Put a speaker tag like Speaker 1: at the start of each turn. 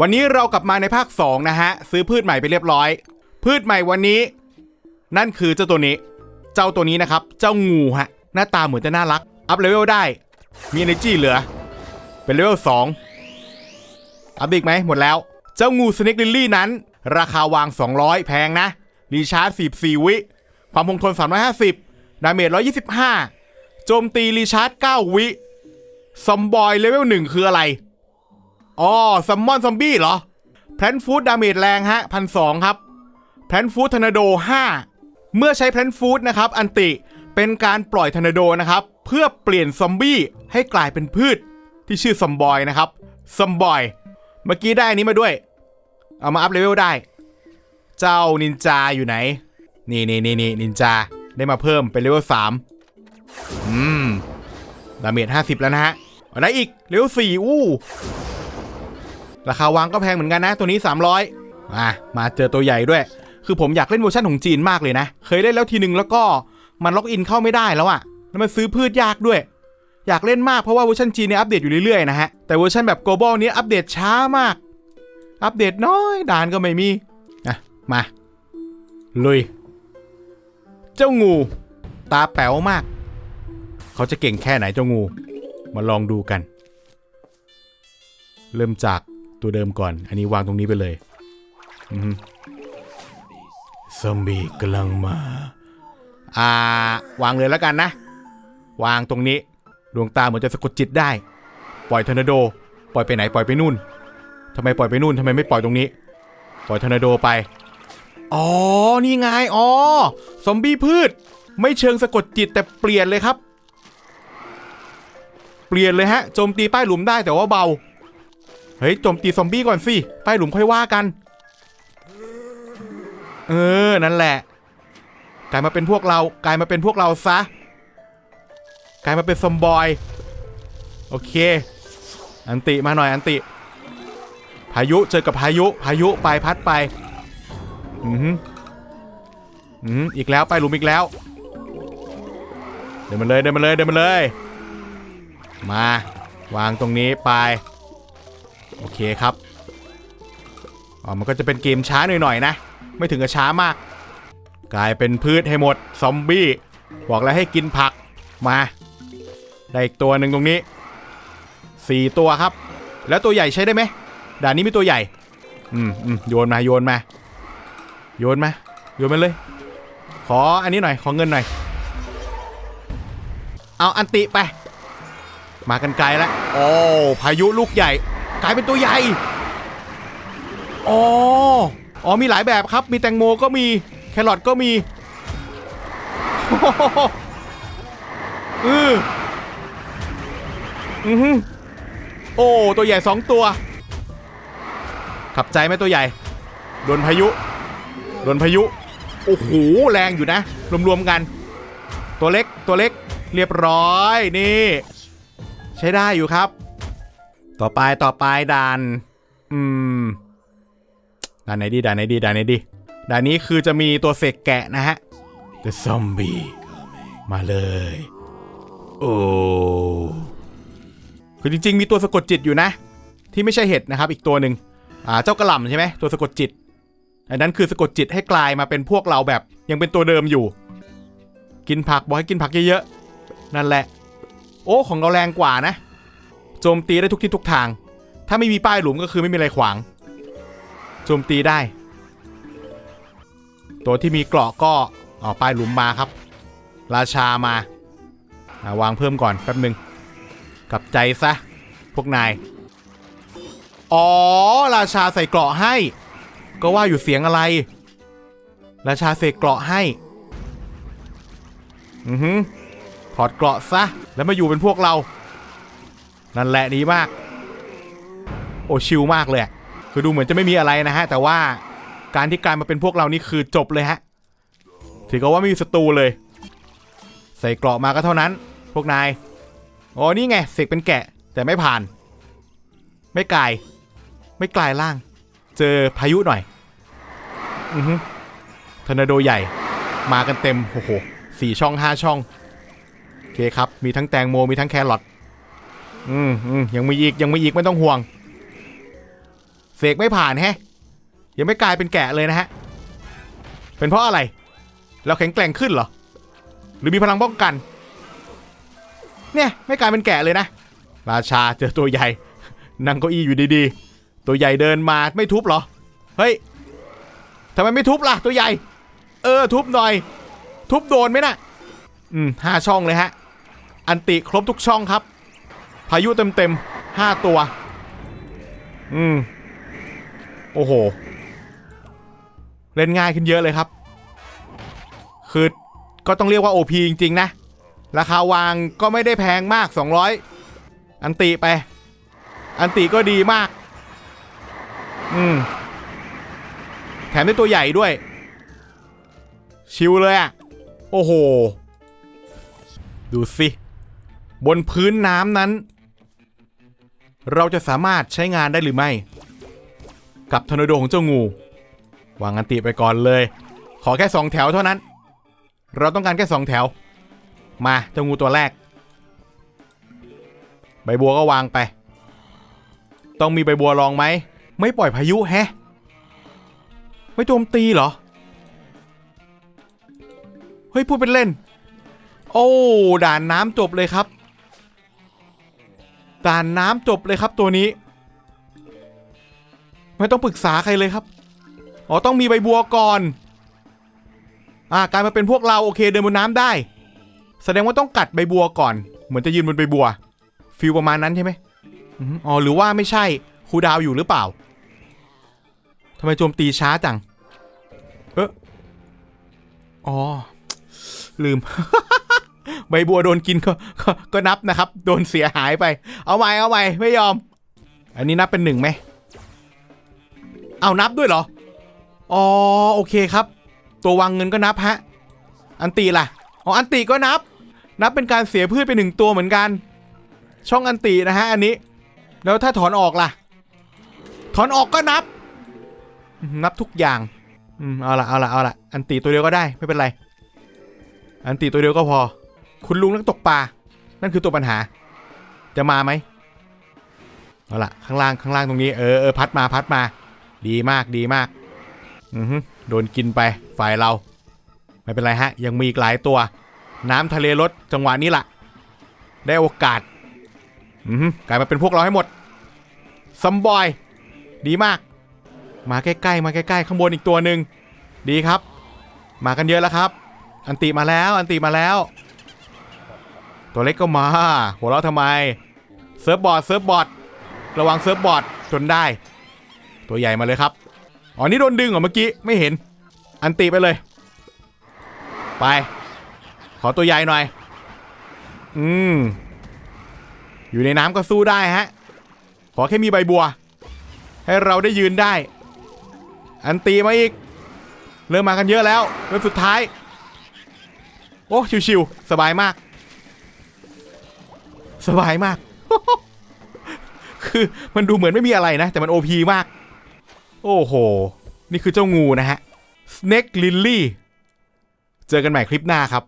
Speaker 1: วันนี้เรากลับมาในภาค 2 นะฮะ ซื้อพืชใหม่ไปเรียบร้อย พืชใหม่วันนี้ นั่นคือเจ้าตัวนี้ เจ้าตัวนี้นะครับ เจ้างูฮะ หน้าตาเหมือนจะน่ารัก อัพเลเวลได้ มี energy เหลือ เป็นเลเวล2อัพอีกไหมหมดแล้ว เจ้างูสเน็กลิลลี่นั้น ราคาวาง 200 แพงนะ รีชาร์จ44 วิ ความคงทน 350 ดาเมจ 125 โจมตีรีชาร์จ 9 วิ ซอมบอยเลเวล1คืออะไร อ๋อซัมมอนซอมบี้เหรอแพลนฟูดดาเมจแรงฮะพันสองครับแพลนฟูดทอร์นาโด5 เมื่อใช้แพลนฟูดนะครับ อันติเป็นการปล่อยทอร์นาโดนะครับ เพื่อเปลี่ยนซอมบี้ให้กลายเป็นพืชที่ชื่อซอมบอยนะครับซอมบอย เมื่อกี้ได้อันนี้มาด้วย เอามาอัพเลเวลได้ เจ้านินจาอยู่ไหน นี่นี่นี่นี่นินจาได้มาเพิ่มเป็นเลเวล3อืม ดาเมจ50แล้วนะฮะอาได้อีกเลเวล4อู้ ราคาวางก็แพงเหมือนกันนะ ตัวนี้ 300มามาเจอตัวใหญ่ด้วย คือผมอยากเล่นเวอร์ชันของจีนมากเลยนะ เคยเล่นแล้วทีนึงแล้วก็มันล็อกอินเข้าไม่ได้แล้วอะแล้วมันซื้อพืชยากด้วย อยากเล่นมากเพราะว่าเวอร์ชันจีนเนี่ยอัปเดตอยู่เรื่อยๆนะฮะ แต่เวอร์ชันแบบ global เนี้ยอัปเดตช้ามาก อัปเดตน้อยด่านก็ไม่มีอะมาลุย เจ้างู ตาแป๋วมาก เขาจะเก่งแค่ไหนเจ้างู มาลองดูกัน เริ่มจาก ตัวเดิมก่อน อันนี้วางตรงนี้ไปเลยอือฮึซอมบี้กำลังมา อ่า วางเลยแล้วกันนะ วางตรงนี้ดวงตาเหมือนจะสะกดจิตได้ ปล่อยทอร์นาโด ปล่อยไปไหนปล่อยไปนู่นทำไมปล่อยไปนู่นทำไมไม่ปล่อยตรงนี้ ปล่อยทอร์นาโดไป อ๋อ นี่ไง อ๋อ ซอมบี้พืช ไม่เชิงสะกดจิตแต่เปลี่ยนเลยครับ เปลี่ยนเลยฮะ โจมตีป้ายหลุมได้แต่ว่าเบา เฮ้ยโจมตีซอมบี้ก่อนสิป้หลุมค่อยว่ากัน เออ นั่นแหละ กลายมาเป็นพวกเรา กลายมาเป็นพวกเราซะ กลายมาเป็นซอมบอย โอเค อันติมาหน่อยอันติ พายุเจอกับพายุ พายุไปพัดไป อือหืออืออีกแล้วไปหลุมอีกแล้ว เดินมาเลยเดินมาเลยเดินมาเลย มาวางตรงนี้ไป โอเคครับอ๋อมันก็จะเป็นเกมช้าหน่อยๆนะ ไม่ถึงกับช้ามาก กลายเป็นพืชให้หมด ซอมบี้ บอกแล้วให้กินผักมา ได้อีกตัวหนึ่งตรงนี้สี่ตัวครับ แล้วตัวใหญ่ใช้ได้ไหมด่านนี้มีตัวใหญ่ อืมอืมโยนมาโยนมา โยนมาโยนมาเลย ขออันนี้หน่อย ขอเงินหน่อย เอาอันติไป มากันไกลแล้ว โอ้ พายุลูกใหญ่ กลายเป็นตัวใหญ่ อ๋อ อ๋อมีหลายแบบครับ มีแตงโมก็มี แครอทก็มีอืออือหือโอ้ ตัวใหญ่สองตัว ขับใจไหมตัวใหญ่ โดนพายุ โดนพายุ โอ้โห แรงอยู่นะ รวมๆกัน ตัวเล็ก ตัวเล็ก เรียบร้อย นี่ ใช้ได้อยู่ครับ ต่อไปต่อไปด่าน อืมด่านไหนดีด่านไหนดีด่านไหนดีด่านนี้คือจะมีตัวเสกแกะนะฮะ The Zombie มาเลย โอ้คือจริง ๆ มีตัวสะกดจิตอยู่นะ ที่ไม่ใช่เห็ดนะครับ อีกตัวหนึ่งอ่าเจ้ากระหล่ำใช่ไหมตัวสะกดจิต อันนั้นคือสะกดจิตให้กลายมาเป็นพวกเราแบบ ยังเป็นตัวเดิมอยู่ กินผักบอกให้กินผักเยอะๆนั่นแหละ โอ้ของเราแรงกว่านะ โจมตีได้ทุกทิศทุกทาง ถ้าไม่มีป้ายหลุมก็คือไม่มีอะไรขวาง โจมตีได้ ตัวที่มีเกราะก็อ๋อป้ายหลุมมาครับ ราชามาาวางเพิ่มก่อนแป๊บหนึ่งกลับใจซะ พวกนาย อ๋อ ราชาใส่เกราะให้ ก็ว่าอยู่เสียงอะไร ราชาเสกเกราะให้ อือหือถอดเกราะซะ แล้วมาอยู่เป็นพวกเรา นั่นแหละดีมาก โอชิลมากเลย คือดูเหมือนจะไม่มีอะไรนะฮะ แต่ว่าการที่กลายมาเป็นพวกเรานี่คือจบเลยฮะ ถือกับว่าไม่มีศัตรูเลย ใส่เกราะมาก็เท่านั้น พวกนายอ๋อนี่ไงเสกเป็นแกะ แต่ไม่ผ่าน ไม่กลาย ไม่กลายล่าง เจอพายุหน่อย อือฮึทอร์นาโดใหญ่ มากันเต็ม โอ้โหสี่ช่องห้าช่อง โอเคครับ มีทั้งแตงโม มีทั้งแครอท อืมอืมยังมีอีกยังมีอีกไม่ต้องห่วงเสกไม่ผ่านแฮะ ยังไม่กลายเป็นแกะเลยนะฮะ เป็นเพราะอะไร เราแข็งแกร่งขึ้นเหรอ หรือมีพลังป้องกัน เนี่ยไม่กลายเป็นแกะเลยนะ ราชาเจอตัวใหญ่ นั่งเก้าอี้อยู่ดีๆ ตัวใหญ่เดินมาไม่ทุบเหรอ เฮ้ยทำไมไม่ทุบล่ะ ตัวใหญ่ เออทุบหน่อย ทุบโดนไหมน่ะ อืมห้าช่องเลยฮะ อันติครบทุกช่องครับ พายุเต็มเต็มๆห้าตัว อืม โอ้โห เล่นง่ายขึ้นเยอะเลยครับ คือก็ต้องเรียกว่า OP จริง ๆ นะ ราคาวางก็ไม่ได้แพงมาก 200 อันติไป อันติก็ดีมาก อืม แถมได้ตัวใหญ่ด้วย ชิวเลยอะ โอ้โห ดูสิ บนพื้นน้ำนั้น เราจะสามารถใช้งานได้หรือไม่ กับทนโดของเจ้างู วางอันติไปก่อนเลย ขอแค่สองแถวเท่านั้น เราต้องการแค่สองแถว มาเจ้างูตัวแรก ใบบัวก็วางไป ต้องมีใบบัวรองไหม ไม่ปล่อยพายุแฮะ ไม่โจมตีเหรอ เฮ้ยพูดเป็นเล่น โอ้ด่านน้ำจบเลยครับ ด่านน้ำจบเลยครับตัวนี้ ไม่ต้องปรึกษาใครเลยครับ อ๋อ ต้องมีใบบัวก่อน อ่ากลายมาเป็นพวกเราโอเคเดินบนน้ำได้ แสดงว่าต้องกัดใบบัวก่อน เหมือนจะยืนบนใบบัวฟิลประมาณนั้นใช่ไหมอืมอ๋อหรือว่าไม่ใช่ครูดาวอยู่หรือเปล่าทำไมโจมตีช้าจัง เอออ๋อ ลืม ใบบัวโดนกินก็ก็ก็นับนะครับ โดนเสียหายไป เอาใหม่เอาใหม่ไม่ยอม อันนี้นับเป็นหนึ่งไหมเอานับด้วยเหรออ๋อโอเคครับ ตัววางเงินก็นับฮะอันตีล่ะอ๋ออันตีก็นับ นับเป็นการเสียพืชไปหนึ่งตัวเหมือนกัน ช่องอันตีนะฮะอันนี้ แล้วถ้าถอนออกล่ะ ถอนออกก็นับ นับทุกอย่างอืมเอาละเอาละเอาละอันตีตัวเดียวก็ได้ไม่เป็นไร อันตีตัวเดียวก็พอ คุณลุงนักตกปลา นั่นคือตัวปัญหา จะมาไหมเอาละข้างล่างข้างล่างตรงนี้เออเออพัดมาพัดมา ดีมากดีมาก อือฮึโดนกินไปฝ่ายเรา ไม่เป็นไรฮะ ยังมีอีกหลายตัว น้ำทะเลลดจังหวะนี้ล่ะ ได้โอกาส อือฮึกลายมาเป็นพวกเราให้หมดซัมบอย ดีมาก มาใกล้ๆ มาใกล้ๆ ข้างบนอีกตัวหนึ่ง ดีครับ มากันเยอะแล้วครับ อันติมาแล้ว อันติมาแล้ว ตัวเล็กก็มา หัวเราะทำไม เซิร์ฟบอร์ดเซิร์ฟบอร์ดระวังเซิร์ฟบอร์ดจนได้ ตัวใหญ่มาเลยครับ อ๋อ นี่โดนดึงเหรอเมื่อกี้ ไม่เห็น อันติไปเลย ไป ขอตัวใหญ่หน่อย อืม อยู่ในน้ำก็สู้ได้ฮะ ขอแค่มีใบบัว ให้เราได้ยืนได้ อันตีมาอีก เริ่มมากันเยอะแล้ว เริ่มสุดท้าย โอ้ ชิวๆสบายมาก สบายมาก คือมันดูเหมือนไม่มีอะไรนะ แต่มันโอพีมาก โอ้โห นี่คือเจ้างูนะฮะ Snake Lily เจอกันใหม่คลิปหน้าครับ